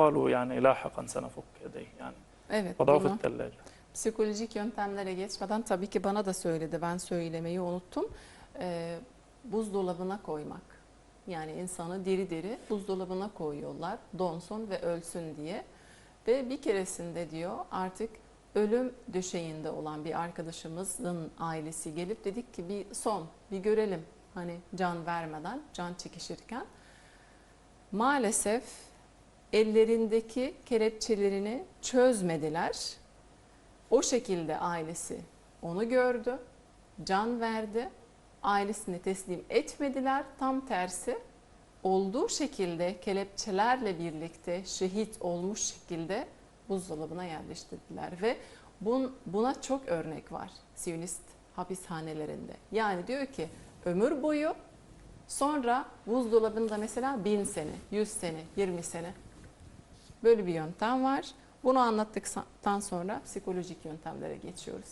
قالوا يعني لاحقا سنفك يديه يعني Evet. وضعوه في bunu- الثلاجة Psikolojik yöntemlere geçmeden tabii ki bana da söyledi. Ben söylemeyi unuttum. Ee, buzdolabına koymak. Yani insanı diri diri buzdolabına koyuyorlar. Donsun ve ölsün diye. Ve bir keresinde diyor artık ölüm döşeğinde olan bir arkadaşımızın ailesi gelip dedik ki bir son bir görelim. Hani can vermeden, can çekişirken. Maalesef ellerindeki kelepçelerini çözmediler. O şekilde ailesi onu gördü, can verdi. Ailesini teslim etmediler. Tam tersi olduğu şekilde kelepçelerle birlikte şehit olmuş şekilde buzdolabına yerleştirdiler ve bun, buna çok örnek var Siyonist hapishanelerinde. Yani diyor ki ömür boyu sonra buzdolabında mesela bin sene, yüz sene, yirmi sene böyle bir yöntem var. Bunu anlattıktan sonra psikolojik yöntemlere geçiyoruz.